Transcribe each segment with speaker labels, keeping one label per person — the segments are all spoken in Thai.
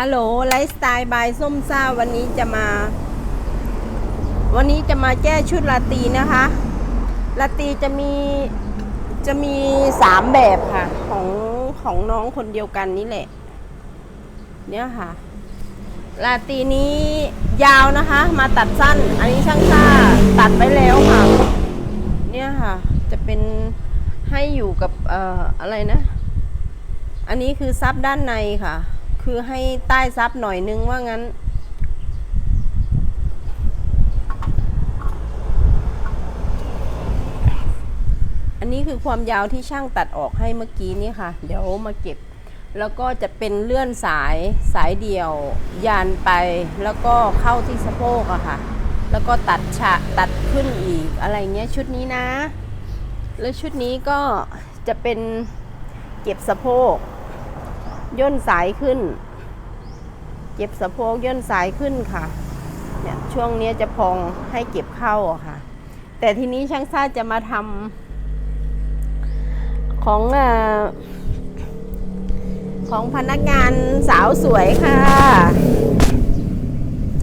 Speaker 1: ฮัลโหลไลฟ์สไตล์บายส้มซ่าวันนี้จะมา วันนี้จะมาแก้ชุดลาตีนะคะลาตีจะมีจะมีสามแบบค่ะ ของของน้องคนเดียวกันนี่แหละ เนี่ยค่ะลาตีนี้ยาวนะคะ มาตัดสั้น อันนี้ช่างซ่าตัดไปแล้วค่ะ เนี่ยค่ะ จะเป็นให้อยู่กับเอ่ออะไรนะ อันนี้คือซับด้านในค่ะ คือให้ใต้ซับหน่อยนึงว่างั้น อันนี้คือความยาวที่ช่างตัดออกให้เมื่อกี้นี่ค่ะ เดี๋ยวมาเก็บ แล้วก็จะเป็นเลื่อนสายสายเดี่ยวยานไป แล้วก็เข้าที่สะโพกอะค่ะ แล้วก็ตัดฉะตัดขึ้นอีกอะไรเงี้ยชุดนี้นะ แล้วชุดนี้ก็จะเป็นเก็บสะโพก ย่นสายขึ้นเก็บสะโพกย่นสายขึ้นค่ะเนี่ยช่วงนี้จะพองให้เก็บเข้าค่ะ แต่ทีนี้ช่างซาจะมาทำของออของพนักงานสาวสวยค่ะ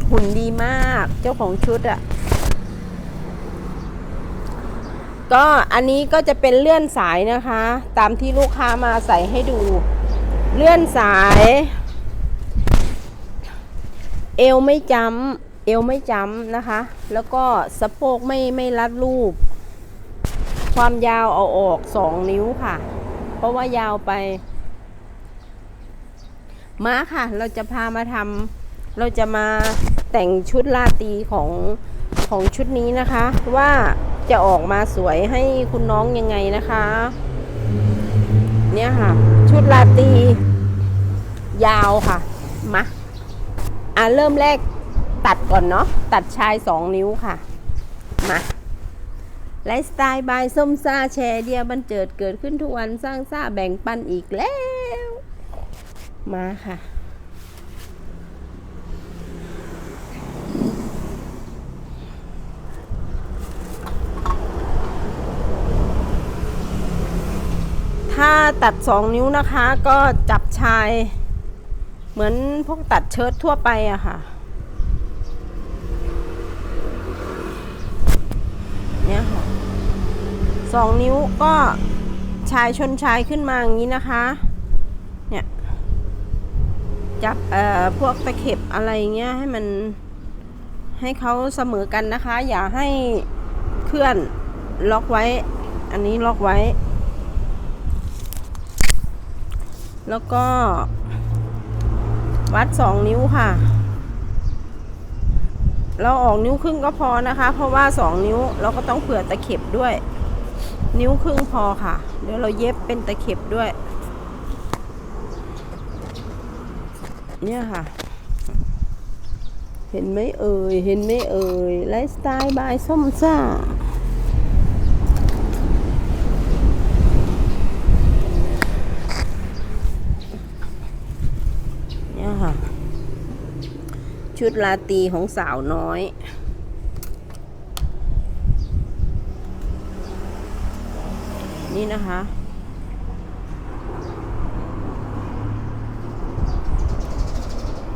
Speaker 1: หุ่นดีมากเจ้าของชุดอะก็อันนี้ก็จะเป็นเลื่อนสายนะคะ ตามที่ลูกค้ามาใส่ให้ดู เลื่อนสาย เอวไม่จำเอวไม่จำนะคะ แล้วก็สะโพกไม่ไม่รัดรูป ความยาวเอาออกสองนิ้วค่ะ เพราะว่ายาวไป มาค่ะ เราจะพามาทำเราจะมาแต่งชุดลาตีของของชุดนี้นะคะ ว่าจะออกมาสวยให้คุณน้องยังไงนะคะ เนี่ยค่ะ ชุดลาตียาวค่ะ มาอะเริ่มแรกตัดก่อนเนาะ ตัดชายสองนิ้วค่ะ มาไลฟ์สไตล์บายส้มซ่าแชร์เดียบันเจิดเกิดขึ้นทุกวันสร้างซ่าแบ่งปันอีกแล้ว มาค่ะ ถ้าตัดสองนิ้วนะคะ ก็จับชาย เหมือนพวกตัดเชิ้ตทั่วไปอะค่ะ เนี่ยค่ะสองนิ้วก็ชายชนชายขึ้นมาอย่างนี้นะคะ เนี่ย จับเอ่อพวกตะเข็บอะไรเงี้ยให้มันให้เขาเสมอกันนะคะ อย่าให้เคลื่อนล็อกไว้ อันนี้ล็อกไว้ แล้วก็ วัดสองนิ้วค่ะ เราออกนิ้วครึ่งก็พอนะคะ เพราะว่าสองนิ้วเราก็ต้องเผื่อตะเข็บด้วย นิ้วครึ่งพอค่ะ เดี๋ยวเราเย็บเป็นตะเข็บด้วย เนี่ยค่ะ เห็นไหมเอ่ย เห็นไหมเอ่ย ไลฟ์สไตล์บายส้มซ่า เนี่ยค่ะ ชุดลาตรีของสาวน้อยนี่นะคะ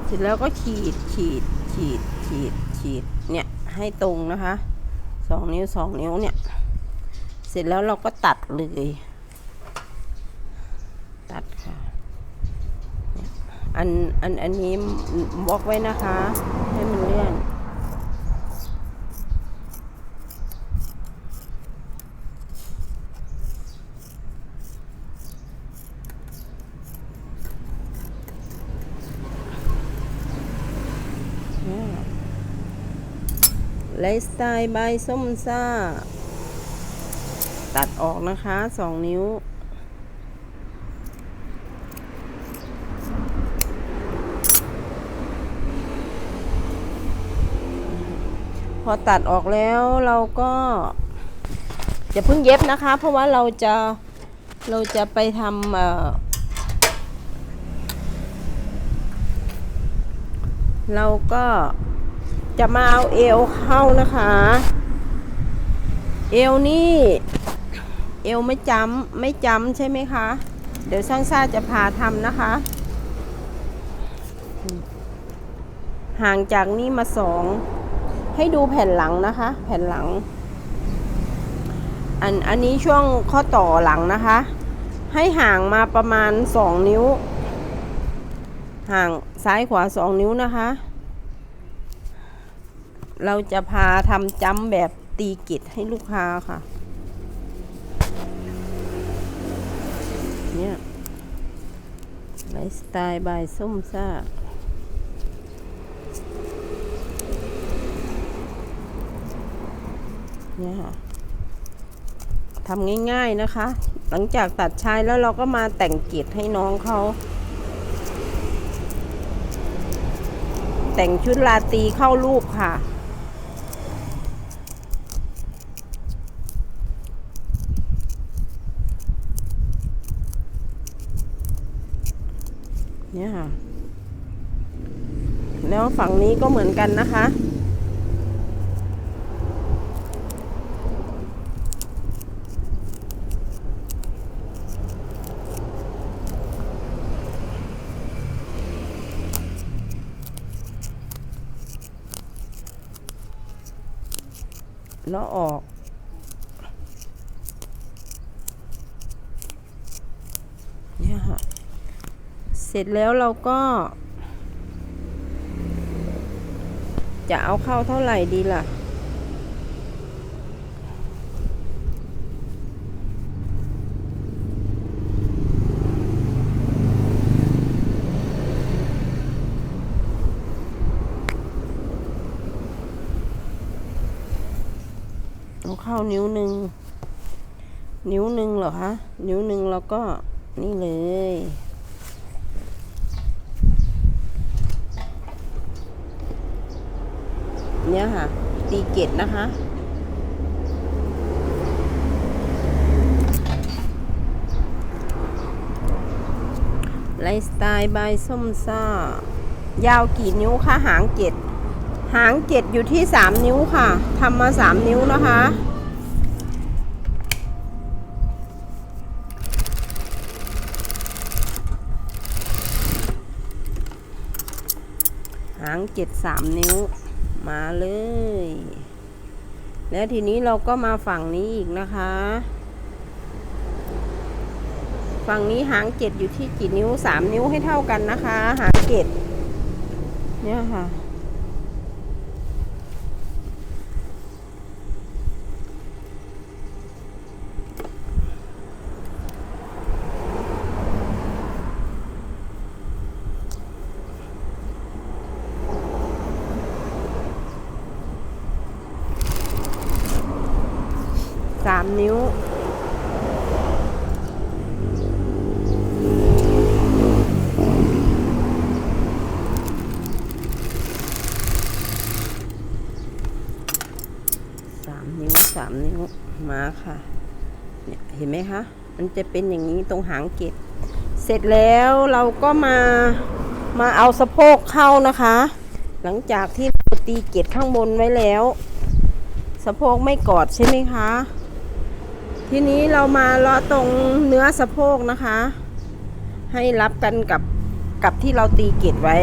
Speaker 1: เสร็จแล้วก็ขีดขีดขีดขีดขีดเนี่ยให้ตรงนะคะสองนิ้วสองนิ้วเนี่ย เสร็จแล้วเราก็ตัดเลย ตัดค่ะ อันอันอันนี้บล็อกไว้นะคะ ให้มันเลื่อนไลฟ์สไตล์ใบส้มซ่า ตัดออกนะคะสองนิ้ว อตัดออกแล้วเราก็อย่าเพิ่งเย็บนะคะ เพราะว่าเราจะเราจะไปทำเเราก็จะมาเอาเอวเข้านะคะ เอวนี่เอวไม่จำไม่จำใช่ไหมคะ เดี๋ยวช่างซ่าจะพาทำนะคะ ห่างจากนี่มาสอง ให้ดูแผ่นหลังนะคะ แผ่นหลัง อันอันนี้ช่วงข้อต่อหลังนะคะ ให้ห่างมาประมาณสองนิ้ว ห่างซ้ายขวาสองนิ้วนะคะ เราจะพาทำจ้ำแบบตีกิดให้ลูกค้าค่ะเนี่ยไลฟ์สไตล์บายส้มซ่า นี่ยค่ะทำง่ายๆนะคะ หลังจากตัดชายแล้วเราก็มาแต่งเกล็ดให้น้องเขา แต่งชุดลาตีเข้ารูปค่ะเนี่ยค่ะ แล้วฝั่งนี้ก็เหมือนกันนะคะ แล้วออกเนี่ยค่ะเสร็จแล้วเราก็ จะเอาเข้าเท่าไหร่ดีล่ะ เข้านิ้วหนึ่ง นิ้วหนึ่งเหรอคะ นิ้วหนึ่งแล้วก็นี่เลย เนี่ยค่ะ ตีเกตนะคะไลฟ์สไตล์บายส้มซ่ายาวกี่นิ้วคะหางเจ็ดหางเจ็ดอยู่ที่สามนิ้วค่ะทำมาสามนิ้วนะคะ หาง เจ็ดสามนิ้ว มาเลย แล้วทีนี้เราก็มาฝั่งนี้อีกนะคะ ฝั่งนี้หางเจ็ดอยู่ที่กี่นิ้วสามนิ้วให้เท่ากันนะคะ หางเจ็ดเนี่ยค่ะ สามนิ้ว สามนิ้วสามนิ้วมาค่ะ เนี่ยเห็นไหมคะ มันจะเป็นอย่างนี้ตรงหางเกตเสร็จแล้วเราก็มา มาเอาสะโพกเข้านะคะ หลังจากที่เราตีเกตข้างบนไว้แล้ว สะโพกไม่กอดใช่ไหมคะ ทีนี้เรามาเลาะตรงเนื้อสะโพกนะคะ ให้รับกันกับกับที่เราตีเกตไว้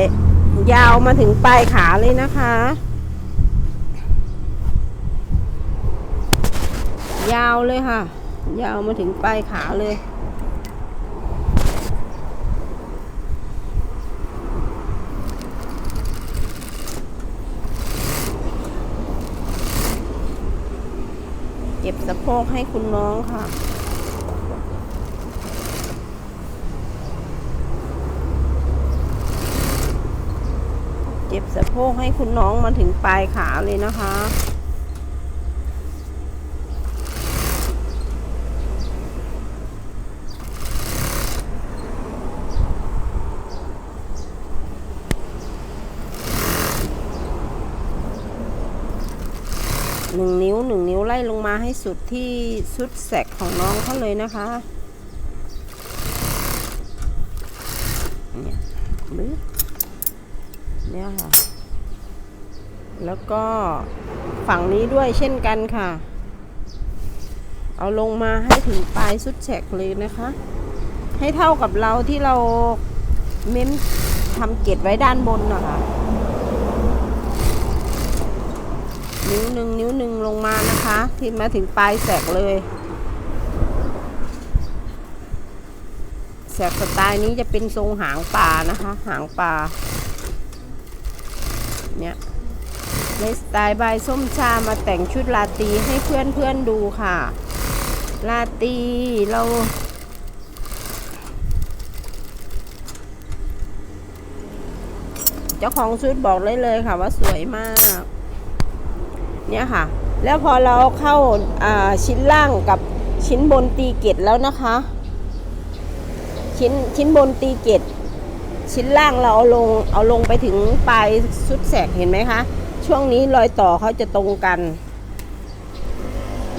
Speaker 1: ยาวมาถึงปลายขาเลยนะคะ ยาวเลยค่ะ ยาวมาถึงปลายขาเลย เก็บสะโพกให้คุณน้องค่ะเจ็บสะโพกให้คุณน้องมาถึงปลายขาเลยนะคะ หนึ่งนิ้วไล่ลงมาให้สุดที่สุดแสกของน้องเขาเลยนะคะเนี่ยบึ๊บเนี่ยค่ะ แล้วก็ฝั่งนี้ด้วยเช่นกันค่ะ เอาลงมาให้ถึงปลายสุดแฉกเลยนะคะ ให้เท่ากับเราที่เราเม้มทำเกล็ดไว้ด้านบนนะคะ นิ้วหนึ่งนิ้วหนึ่งลงมานะคะที่มาถึงปลายแสกเลยแสกสไตล์นี้จะเป็นทรงหางปลานะคะ หางปลาเนี่ยในสไตล์บายส้มชามาแต่งชุดลาตีให้เพื่อนเพื่อนดูค่ะ ลาตีเรา เจ้าของชุดบอกเลยเลยค่ะว่าสวยมาก เนี่ยค่ะ แล้วพอเราเข้าาชิ้นล่างกับชิ้นบนตีเกตแล้วนะคะ ชิ้นชิ้นบนตีเกตชิ้นล่างเราเอาลงเอาลงไปถึงปลายสุดแสกเห็นไหมคะ ช่วงนี้รอยต่อเขาจะตรงกัน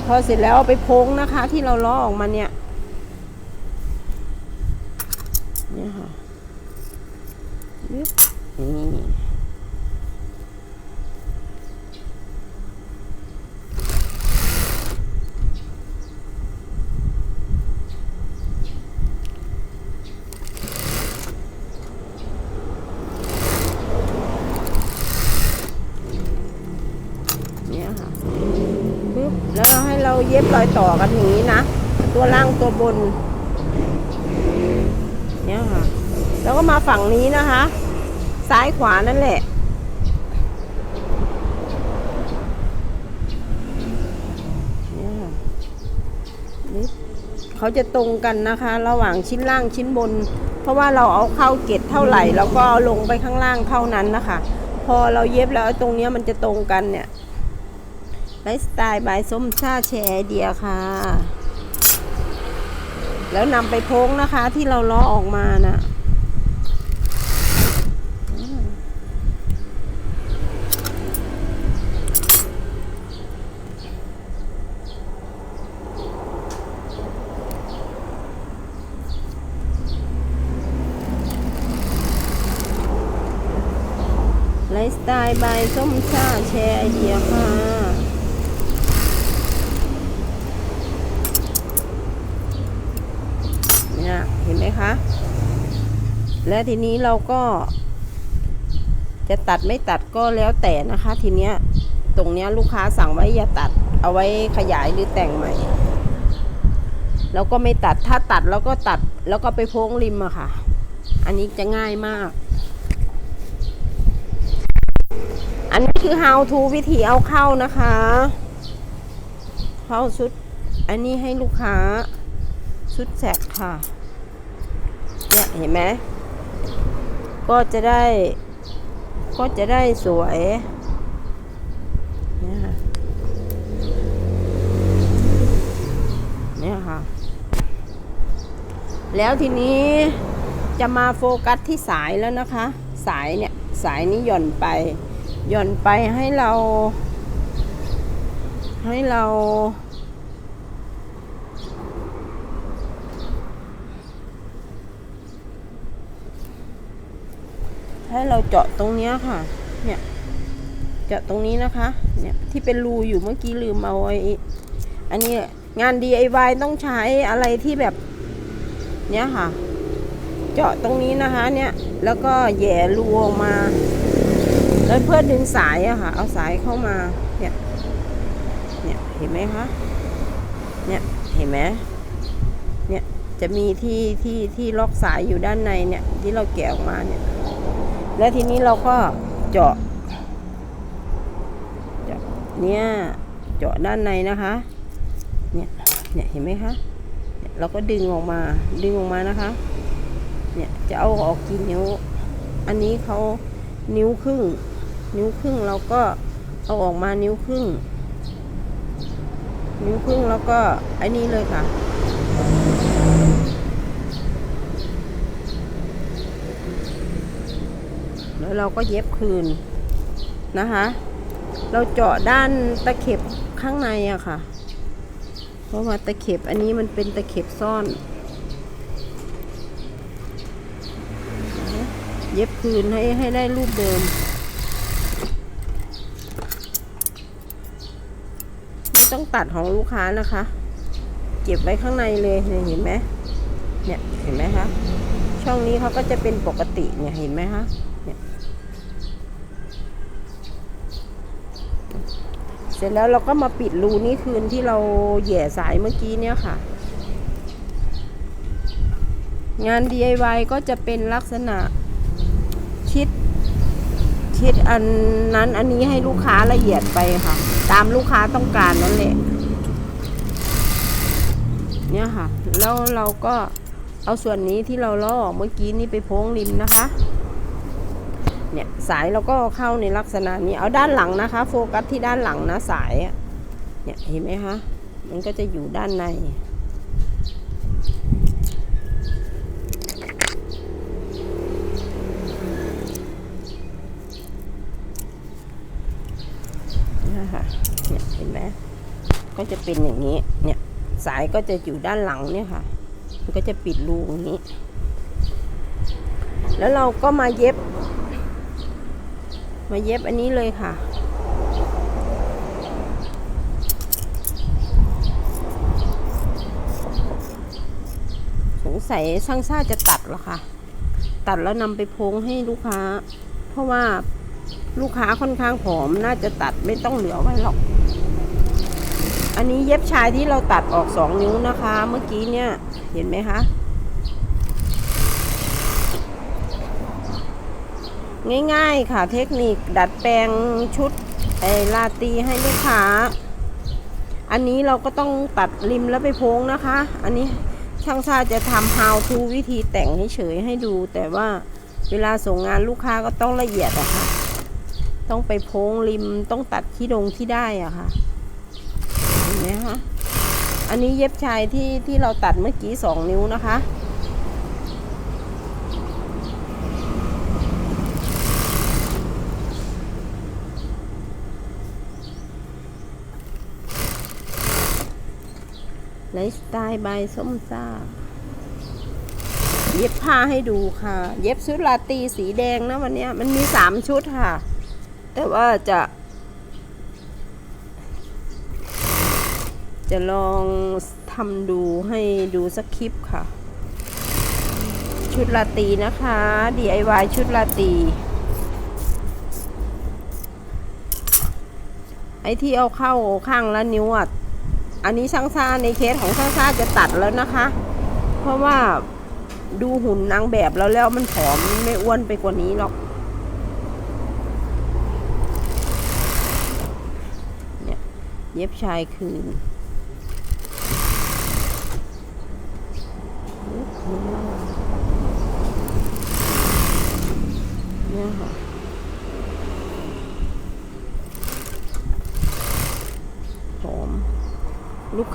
Speaker 1: พอเสร็จแล้วไปโพ้งนะคะ ที่เราล้อออกมาเนี่ยเนี่ยค่ะนี่ เนี่ยค่ะปึ๊บแล้วเราให้เรอยต่อกันอย่างนี้นะ ตัวล่างตัวบน เนี่ยค่ะ แล้วก็มาฝั่งนี้นะคะ ซ้ายขวานั่นแหละ เนี่ยนี่เขาจะตรงกันนะคะ ระหว่างชิ้นล่างชิ้นบน เพราะว่าเราเอาเข้าเกตเท่าไหร่เราก็ลงไปข้างล่างเท่านั้นนะคะ พอเราเย็บแล้วตรงนี้มันจะตรงกันเนี่ย ไลฟ์สไตล์บายส้มชาแชร์ไอเดียค่ะ แล้วนำไปโพ้งนะคะที่เราล้อออกมานะอืมไลฟ์สไตล์บายส้มชาแชร์ไอเดียค่ะ เนี่ยเห็นไหมคะ และทีนี้เราก็ จะตัดไม่ตัดก็แล้วแต่นะคะ ทีเนี้ยตรงเนี้ยลูกค้าสั่งไว้อย่าตัด เอาไว้ขยายหรือแต่งใหม่แล้วก็ไม่ตัดถ้าตัดแล้วก็ตัดแล้วก็ไปโพ้งริมอะค่ะ อันนี้จะง่ายมาก อันนี้คือ how to วิธีเอาเข้านะคะเข้าชุด อันนี้ให้ลูกค้าชุดแสกค่ะเนี่ยเห็นไหม ก็จะได้ ก็จะได้สวยเนี่ยค่ะเนี่ยค่ะ แล้วทีนี้จะมาโฟกัสที่สายแล้วนะคะ สายเนี่ย สายนี้หย่อนไป หย่อนไปให้เรา ให้เรา เราเจาะตรงเนี้ยค่ะ เนี่ย เจาะตรงนี้นะคะ เนี่ยที่เป็นรูอยู่เมื่อกี้ลืมเอาไว้อันนี้งาน DIY ต้องใช้อะไรที่แบบ เนี้ยค่ะ เจาะตรงนี้นะคะ เนี่ย แล้วก็แย่รูออกมา แล้วเพื่อดึงสายอะค่ะ เอาสายเข้ามา เนี่ย เนี่ยเห็นไหมคะ เนี่ยเห็นไหมเนี่ยจะมีที่ที่ที่ล็อกสายอยู่ด้านในเนี่ยที่เราแกะออกมาเนี่ย แล้วทีนี้เราก็เจาะเจาะเนี่ยเจาะด้านในนะคะเนี่ยเนี่ยเห็นไหมคะเนี่ยเราก็ดึงออกมาดึงออกมานะคะ เนี่ยจะเอาออกกี่นิ้ว อันนี้เขานิ้วครึ่ง นิ้วครึ่งเราก็เอาออกมานิ้วครึ่ง นิ้วครึ่งแล้วก็ไอ้นี้เลยค่ะ แล้ว เราก็เย็บคืนนะคะ เราเจาะด้านตะเข็บข้างในอะค่ะ เพราะว่าตะเข็บอันนี้มันเป็นตะเข็บซ่อน เย็บคืนให้ให้ได้รูปเดิม ไม่ต้องตัดของลูกค้านะคะ เก็บไว้ข้างในเลยเนี่ยเห็นไหมเนี่ยเห็นไหมคะช่องนี้เขาก็จะเป็นปกติเนี่ยเห็นไหมคะเนี่ยเส ร็จแล้วเราก็มาปิดรูนี้คืนที่เราแหย่สายเมื่อกี้เนี่ยค่ะ งาน DIY ก็จะเป็นลักษณะชิดชิดอันนั้นอันนี้ให้ลูกค้าละเอียดไปค่ะ ตามลูกค้าต้องการนั่นแหละเนี่ยค่ะ แล้วเราก็เอาส่วนนี้ที่เราลอกเมื่อกี้นี่ไปโพ้งริมนะคะ เนี่ยสายเราก็เข้าในลักษณะนี้เอาด้านหลังนะคะ โฟกัสที่ด้านหลังนะสายเนี่ยเห็นไหมคะมันก็จะอยู่ด้านในนี่ค่ะเนี่ยเห็นไหมก็จะเป็นอย่างนี้เนี่ยสายก็จะอยู่ด้านหลังเนี่ยค่ะ มันก็จะปิดรูอย่างนี้ แล้วเราก็มาเย็บ มาเย็บอันนี้เลยค่ะ สงสัยช่างซ่าจะตัดหรอคะตัดแล้วนำไปพงให้ลูกค้า เพราะว่าลูกค้าค่อนข้างผอมน่าจะตัดไม่ต้องเหลือไว้หรอก อันนี้เย็บชายที่เราตัดออกสองนิ้วนะคะ เมื่อกี้เนี่ย เห็นไหมคะ ง่ายๆค่ะเทคนิคดัดแปลงชุดไอลาตีให้ลูกค้า อันนี้เราก็ต้องตัดริมแล้วไปโพ้งนะคะ อันนี้ช่างชาจะทำ how to วิธีแต่งให้เฉยให้ดู แต่ว่าเวลาส่งงานลูกค้าก็ต้องละเอียดอะค่ะ ต้องไปโพ้งริมต้องตัดที่ดงที่ได้อะค่ะเห็นไหมคะอันนี้เย็บชายที่ที่เราตัดเมื่อกี้สองนิ้วนะคะ ไลฟ์สไตล์บายส้มซ่า เย็บผ้าให้ดูค่ะ เย็บชุดลาตีสีแดงนะวันนี้มันมีสามชุดค่ะ แต่ว่าจะ จะลองทำดูให้ดูสักคลิปค่ะ ชุดลาตีนะคะ DIY ชุดลาตีไอ้ที่เอาเข้าข้างละนิ้วอะ อันนี้ช่างซ่าในเคสของช่างซ่าจะตัดแล้วนะคะ เพราะว่าดูหุ่นนางแบบแล้วแล้วมันผอมไม่อ้วนไปกว่านี้หรอกเนี่ยเย็บชายคืน เนี่ยค่ะ ผอม ลูกค้า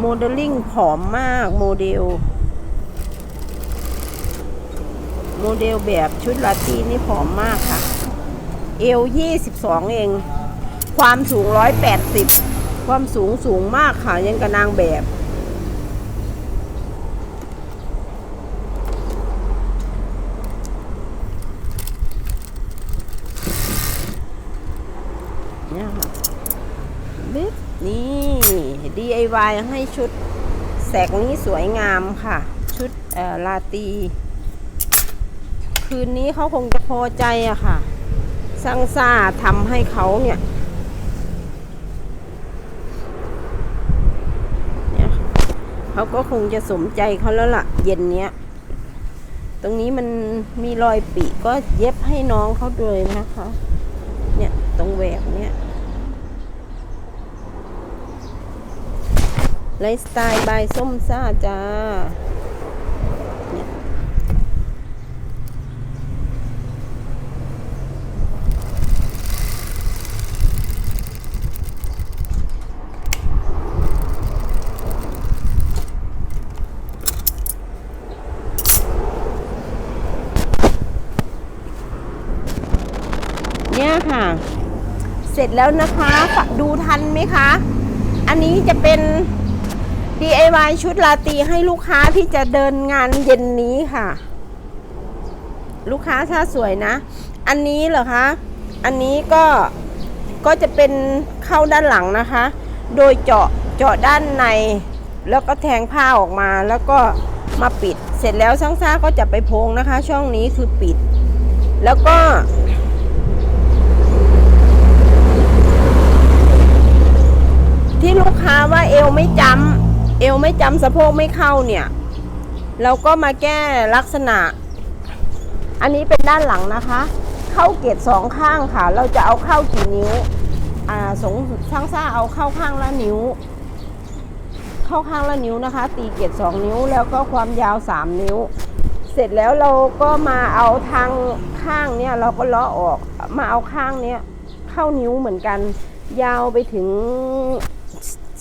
Speaker 1: โมเดลลิ่งผอมมากโมเดล โมเดลแบบชุดลาตีนี่ผอมมากค่ะ เอวยี่สิบสองเอง ความสูงร้อยแปดสิบความสูงสูงมากค่ะยังกับนางแบบ เนี่ยค่ะบิ๊บนี่ DIY ให้ชุดแสกนี้สวยงามค่ะ ชุดลาตี คืนนี้เขาคงจะพอใจอะค่ะสร้างซ่าทำให้เขาเนี่ยเนี่ยเขาก็คงจะสมใจเขาแล้วล่ะ เย็นเนี้ย ตรงนี้มันมีรอยปีก็เย็บให้น้องเขาเลยนะคะ เนี่ยตรงแหวกเนี่ย ไลฟ์สไตล์บายส้มซ่าจ้าเนี่ยค่ะ เสร็จแล้วนะคะ ดูทันไหมคะ อันนี้จะเป็น DIY ชุดลาตีให้ลูกค้าที่จะเดินงานเย็นนี้ค่ะ ลูกค้าถ้าสวยนะ อันนี้เหรอคะ อันนี้ก็ก็จะเป็นเข้าด้านหลังนะคะ โดยเจาะเจาะด้านใน แล้วก็แทงผ้าออกมาแล้วก็มาปิด เสร็จแล้วช่างซ่าก็จะไปโพงนะคะ ช่องนี้คือปิด แล้วก็ที่ลูกค้าว่าเอวไม่จำ เอวไม่จำสะโพกไม่เข้าเนี่ย เราก็มาแก้ลักษณะ อันนี้เป็นด้านหลังนะคะ เข้าเกตสองข้างค่ะ เราจะเอาเข้ากี่นิ้ว อ่าสงช่างซ่าเอาเข้าข้างละนิ้ว เข้าข้างละนิ้วนะคะ ตีเกตสองนิ้วแล้วก็ความยาวสามนิ้ว เสร็จแล้วเราก็มาเอาทางข้างเนี่ยเราก็เลาะออกมาเอาข้างเนี้ยเข้านิ้วเหมือนกัน ยาวไปถึง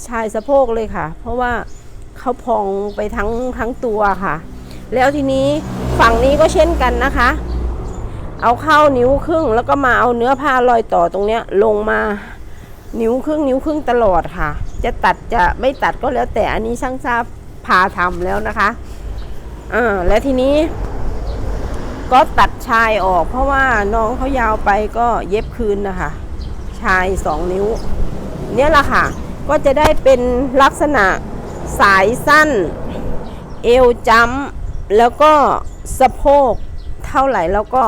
Speaker 1: ชายสะโพกเลยค่ะ เพราะว่าเขาพองไปทั้งทั้งตัวค่ะ แล้วทีนี้ฝั่งนี้ก็เช่นกันนะคะ เอาเข้านิ้วครึ่งแล้วก็มาเอาเนื้อผ้ารอยต่อตรงเนี้ยลงมานิ้วครึ่งนิ้วครึ่งตลอดค่ะ จะตัดจะไม่ตัดก็แล้วแต่อันนี้ช่างทราบพาทำแล้วนะคะอ่าและทีนี้ ก็ตัดชายออก เพราะว่าน้องเขายาวไปก็เย็บคืนนะคะ ชายสองนิ้ว เนี่ยแหละค่ะ ก็จะได้เป็นลักษณะสายสั้น เอวจ้ำแล้วก็สะโพกเท่าไหร่แล้วก็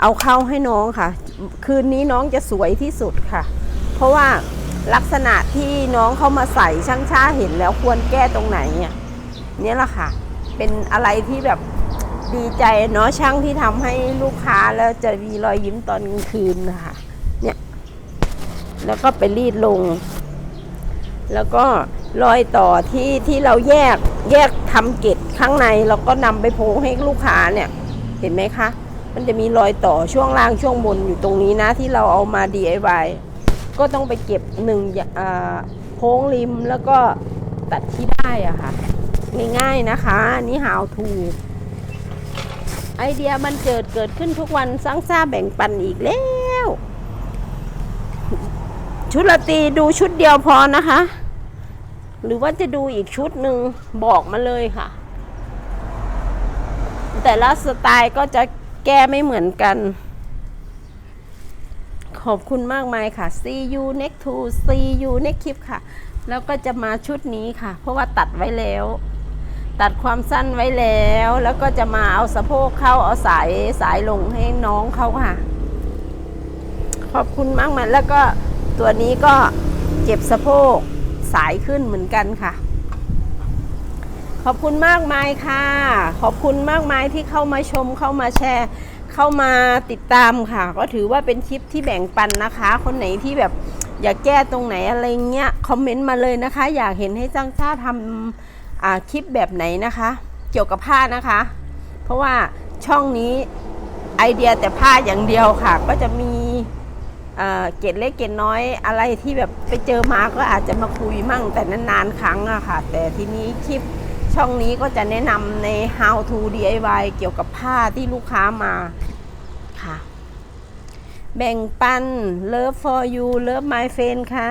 Speaker 1: เอาเข้าให้น้องค่ะ คืนนี้น้องจะสวยที่สุดค่ะ เพราะว่าลักษณะที่น้องเข้ามาใส่ช่างช้าเห็นแล้วควรแก้ตรงไหนเนี่ยนี่แหละค่ะ เป็นอะไรที่แบบดีใจเนาะช่างที่ทำให้ลูกค้าแล้วจะมีรอยยิ้มตอนกลางคืนนะคะเนี่ยแล้วก็ไปรีดลง แล้วก็รอยต่อที่ที่เราแยกแยกทำเกล็ดข้างในเราก็นำไปโพงให้ลูกค้าเนี่ย เห็นไหมคะ มันจะมีรอยต่อช่วงล่างช่วงบนอยู่ตรงนี้นะ ที่เราเอามา DIY ก็ต้องไปเก็บหนึ่งอ่าโพ้งริมแล้วก็ตัดที่ได้อะค่ะง่ายๆนะคะนี่ how to ไอเดียมันเกิดเกิดขึ้นทุกวันสร้างซ่าแบ่งปันอีกแล้ว ชุดละตีดูชุดเดียวพอนะคะ หรือว่าจะดูอีกชุดหนึ่งบอกมาเลยค่ะ แต่ละสไตล์ก็จะแก้ไม่เหมือนกัน ขอบคุณมากมายค่ะ see you next to see you next clip ค่ะ แล้วก็จะมาชุดนี้ค่ะ เพราะว่าตัดไว้แล้ว ตัดความสั้นไว้แล้ว แล้วก็จะมาเอาสะโพกเข้าเอาสายสายลงให้น้องเขาค่ะ ขอบคุณมากมายแล้วก็ ตัวนี้ก็เก็บสะโพกสายขึ้นเหมือนกันค่ะ ขอบคุณมากมายค่ะ ขอบคุณมากมายที่เข้ามาชมเข้ามาแชร์ เข้ามาติดตามค่ะ ก็ถือว่าเป็นคลิปที่แบ่งปันนะคะ คนไหนที่แบบอยากแก้ตรงไหนอะไรเงี้ยคอมเมนต์มาเลยนะคะ อยากเห็นให้จ้างจ้าทำคลิปแบบไหนนะคะ เกี่ยวกับผ้านะคะ เพราะว่าช่องนี้ไอเดียแต่ผ้าอย่างเดียวค่ะ ก็จะมี เกร็ดเล็กเกร็ดน้อยอะไรที่แบบไปเจอมาก็อาจจะมาคุยมั่งแต่นานๆครั้งอะค่ะ แต่ทีนี้คลิปช่องนี้ก็จะแนะนำใน how to DIY เกี่ยวกับผ้าที่ลูกค้ามาค่ะ แบ่งปัน love for you love my friend ค่ะ